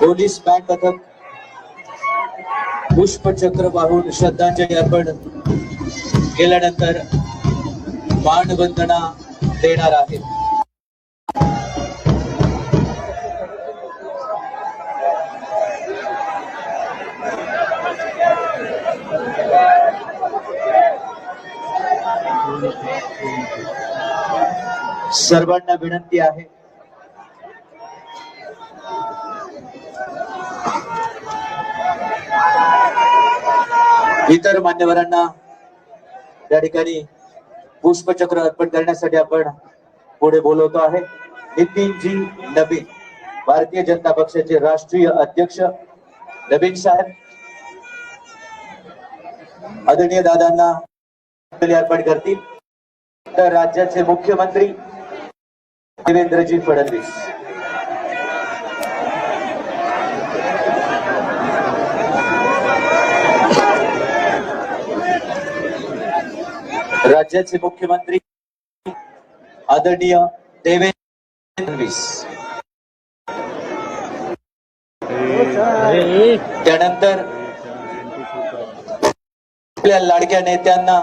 Police band पथक पुष्पचक्र वाहून श्रद्धांजली अर्पण केल्यानंतर बाणबंदना देणार आहे. सर्वांना विनंती आहे. इतर मान्यवरांना त्या ठिकाणी पुष्पचक्र अर्पण करण्यासाठी आपण पुढे बोलवतो आहे. नितीनजी नवीन भारतीय जनता पक्षाचे राष्ट्रीय अध्यक्ष नवीन साहेब आदरणीय दादांना अर्पण करतील. तर राज्याचे मुख्यमंत्री देवेंद्रजी फडणवीस. राज्याचे मुख्यमंत्री आदरणीय देवेंद्र फडणवीस. त्यानंतर आपल्या लाडक्या नेत्यांना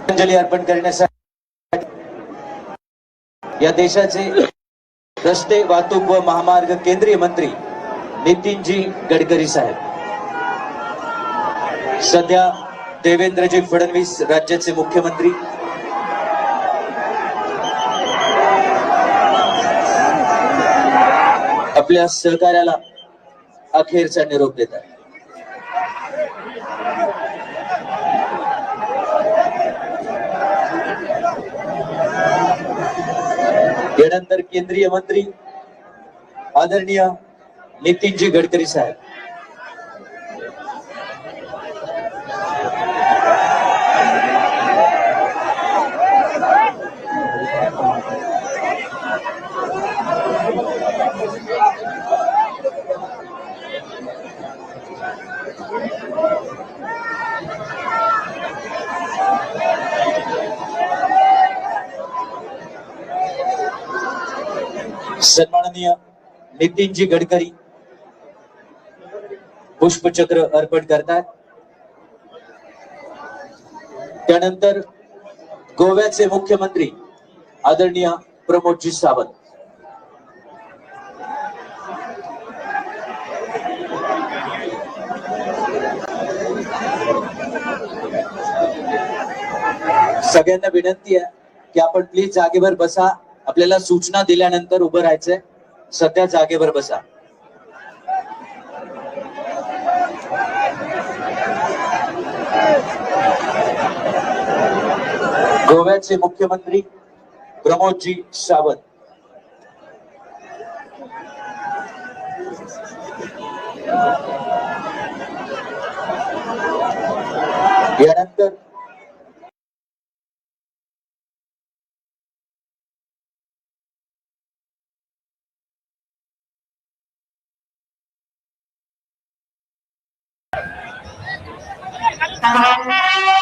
श्रद्धांजली अर्पण करण्यासाठी या देशाचे रस्ते वाहतूक व महामार्ग केंद्रीय मंत्री नितीनजी गडकरी साहेब. सध्या देवेंद्रजी फडणवीस राज्याचे मुख्यमंत्री. आपल्या सहकार्याला अखेरचा निरोप देत आहे. यानंतर केंद्रीय मंत्री आदरणीय नितीनजी गडकरी साहेब. सन्माननीय नितीनजी गडकरी, पुष्पचक्र अर्पण करतात. त्यानंतर गोव्याचे मुख्यमंत्री आदरणीय प्रमोदजी सावंत. सगळ्यांना विनंती आहे की आपण प्लीज़ जागेवर बसा. आपल्याला सूचना दिल्यानंतर उभं राहायचंय. सध्या जागेवर बसा. गोव्याचे मुख्यमंत्री प्रमोदजी सावंत. यानंतर tangan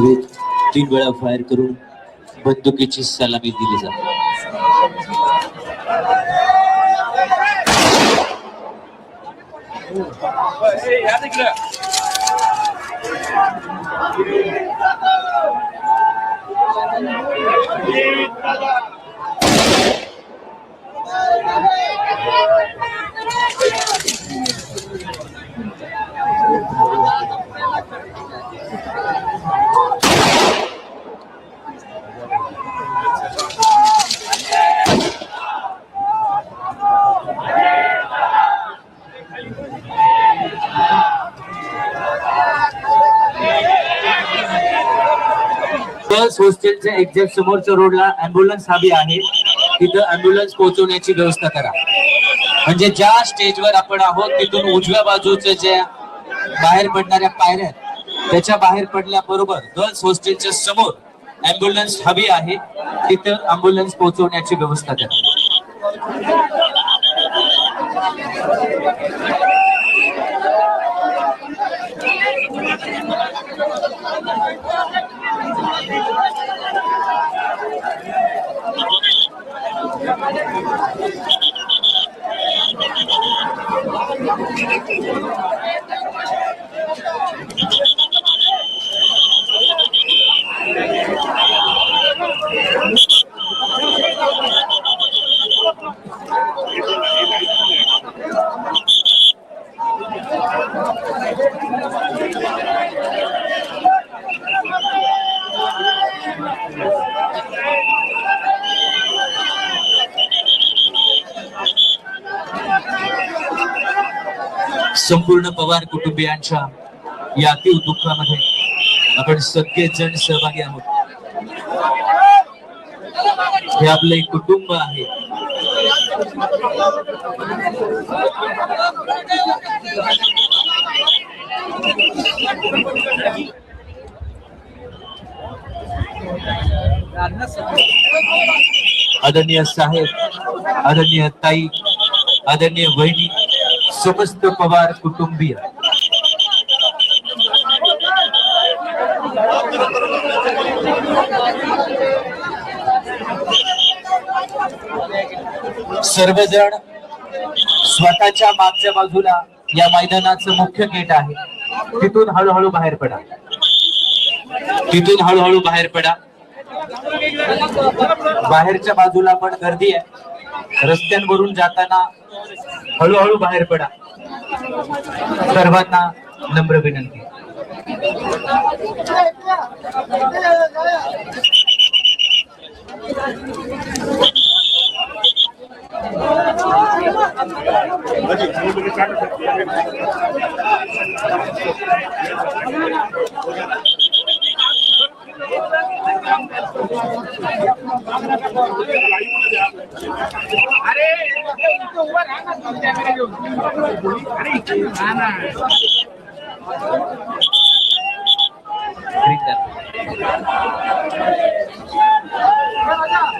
हवेत तीन वेळा फायर करून बंदुकीची सलामी दिली जाते गर्ल्स हॉस्टेलच्या एक्झॅक्ट समोरच्या रोडला अँब्युलन्स हवी आहे. तिथं अँब्युलन्स पोहोचवण्याची व्यवस्था करा. म्हणजे ज्या स्टेजवर आपण आहोत तिथून उजव्या बाजूच्या ज्या बाहेर पडणाऱ्या पायऱ्या आहेत, त्याच्या बाहेर पडल्याबरोबर गर्ल्स हॉस्टेलच्या समोर अँब्युलन्स हवी आहे. तिथं अँब्युलन्स पोहोचवण्याची व्यवस्था करा. संपूर्ण पवार कुटुंबियांच्या या अतिव दुःखामध्ये आपण सगळेजण सहभागी आहोत. हे आपले कुटुंब आहे. आदरणीय साहेब आदरणीय ताई आदरणीय वहिनी समस्त पवार कुटुंबीय. सर्वजण स्वतःच्या मागच्या बाजूला या मैदानाचं मुख्य गेट आहे. तिथून हळूहळू बाहेर पडा. तिथून हळूहळू बाहेर पडा. बाहेरच्या बाजूला पण गर्दी आहे. रस्त्यांवरून जाताना हळूहळू बाहेर पडा. सर्वांना नम्र विनंती. कॅमेरा घेऊन